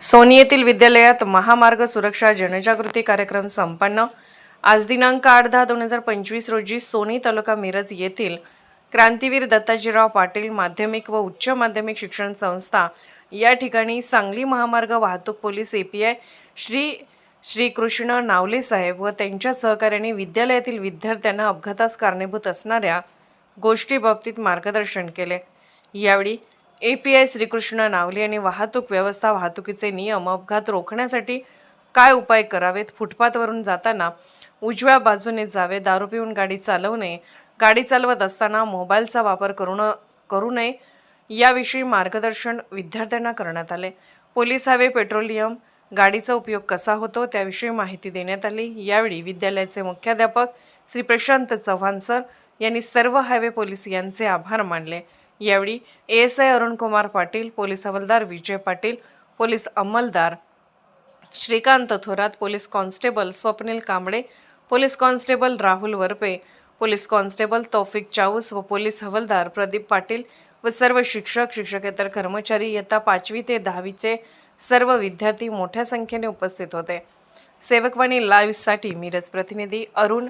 Sony येथील विद्यालयात महामार्ग सुरक्षा जनजागृती कार्यक्रम संपन्न. आज दिनांक आठ दहा दोन हजार पंचवीस रोजी सोनी तालुका मिरज येथील क्रांतीवीर दत्ताजीराव पाटील माध्यमिक व उच्च माध्यमिक शिक्षण संस्था या ठिकाणी सांगली महामार्ग वाहतूक पोलीस एपीआय श्री श्रीकृष्ण नावले साहेब व त्यांच्या सहकार्याने विद्यालयातील विद्यार्थ्यांना अपघातास कारणीभूत असणाऱ्या गोष्टीबाबतीत मार्गदर्शन केले. यावेळी A P I Shrikrishna Navali यांनी वाहतूक व्यवस्था वाहतुकीचे नियम अपघात रोखण्यासाठी काय उपाय करावेत? फुटपाथवरून जाताना उजव्या बाजूने जावे दारू पिऊन गाडी चालवू नये गाडी चालवत असताना मोबाईलचा वापर करू न करू नये याविषयी मार्गदर्शन विद्यार्थ्यांना करण्यात आले. पोलीस हवे पेट्रोलियम गाडीचा उपयोग कसा होतो त्याविषयी माहिती देण्यात आली. यावेळी विद्यालयाचे मुख्याध्यापक श्री प्रशांत चव्हाण सर यांनी सर्व हायवे पोलीस यांचे आभार मानले. यावेळी A S I Arunkumar Patil police हवालदार विजय पाटील पोलीस अंमलदार Shrikant Thorat police constable Swapnil Kamble police constable Rahul Varpe police constable Taufiq Chaus व पोलीस हवलदार प्रदीप पाटील व सर्व शिक्षक शिक्षकेतर कर्मचारी इयत्ता पाचवी ते दहावीचे सर्व विद्यार्थी मोठ्या संख्येने उपस्थित होते. सेवकवाणी लाईव्हसाठी मिरज प्रतिनिधी अरुण